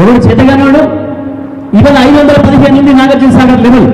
ఎవరు చేతగానోడు? ఇవాళ ఐదు వందల పదిహేను నుండి నాగార్జున సాగర్ లెవెల్.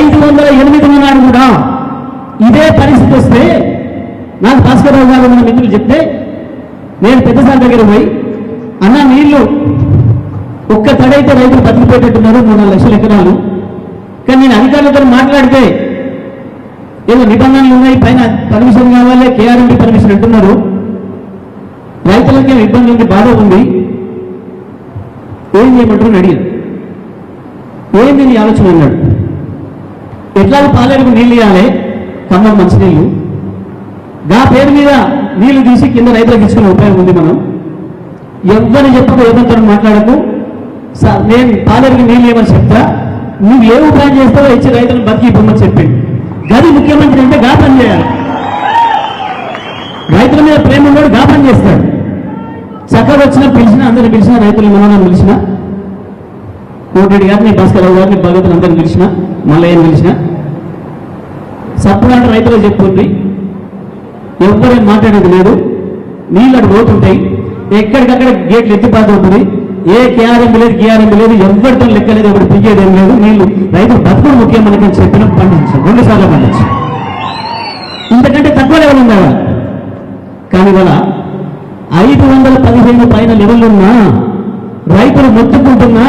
ఐదు వందల ఎనిమిది ఉన్నాడు కూడా ఇదే పరిస్థితి వస్తే నాకు భాస్కర్ రావు గారు మన మిత్రులు చెప్తే నేను పెద్దసారి దగ్గర పోయి అన్న నీళ్ళు ఒక్క తడైతే రైతులు బతికిపోయేటట్టున్నారు మూడు నాలుగు లక్షల ఎకరాలు. కానీ నేను అధికారులతో మాట్లాడితే ఏదో నిబంధనలు ఉన్నాయి పైన పర్మిషన్ కావాలి కేఆర్ఎండి పర్మిషన్ అంటున్నారు. రైతులకి ఇబ్బంది ఉంది బాధ ఉంది. ఏం చేయమంటారు అడిగాను. ఏంది నీ ఆలోచన అన్నాడు. ఎట్లా పాలేరుకు నీళ్ళు ఇవ్వాలి ఖమ్మం మంచినీళ్ళు గా పేరు మీద నీళ్ళు తీసి కింద రైతులకు ఇచ్చుకునే ఉపయోగం ఉంది మనం. ఎవరిని చెప్పకు ఎవరితో మాట్లాడకు స- నేను పాలేరుకి నీళ్ళు ఇవ్వమని చెప్తా. నువ్వు ఏ ఉపాయం చేస్తావో ఇచ్చి రైతులను బతికి ఇవ్వమని చెప్పింది గది ముఖ్యమంత్రి అంటే గా పని చేయాలి. రైతుల మీద ప్రేమ ఉన్నాడు గా పని చేస్తాడు. చక్కగా వచ్చిన పిలిచిన అందరిని పిలిచిన రైతులు మనల్ని పిలిచిన. కోటిరెడ్డి గారిని భాస్కరరావు గారిని భగతులు అందరిని పిలిచిన మల్లయ్యని పిలిచిన. సప్పుడాట రైతులే చెప్పుకుంది ఎవరేం మాట్లాడేది లేదు. నీళ్ళు అటు పోతుంటాయి. ఎక్కడికక్కడ గేట్లు ఎత్తిపాటు ఉంటుంది ఏ కేఆర్ఎం లేదు కేఆర్ఎం లేదు ఎవరితో లెక్క లేదు ఎవరు పియ్యేది ఏం లేదు. నీళ్ళు రైతు బతుకుడు ముఖ్యం మనకి చెప్పిన పండించాం రెండు సార్లు పండించాం ఇంతకంటే తక్కువ లెవెల్ ఉందా? కానీ వాళ్ళ ఐదు వందల పదిహేను పైన లెవెల్ రైతులు మొత్తుకుంటున్నా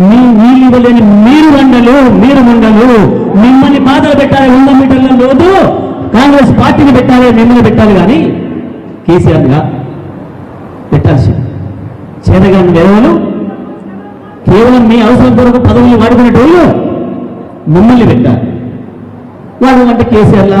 మీ నీళ్ళు ఇవ్వలేని మీరు వండలు మీరు మండలు మిమ్మల్ని బాధలు పెట్టాలి వంద మీటర్ల రోజు కాంగ్రెస్ పార్టీని పెట్టాలి మిమ్మల్ని పెట్టాలి కానీ కేసీఆర్గా పెట్టాల్సి చేతగాని దేవాలు కేవలం మీ అవసరం కొరకు పదవులు వాడుకునేటోళ్ళు మిమ్మల్ని పెట్టాలి. వాడు అంటే కేసీఆర్ లా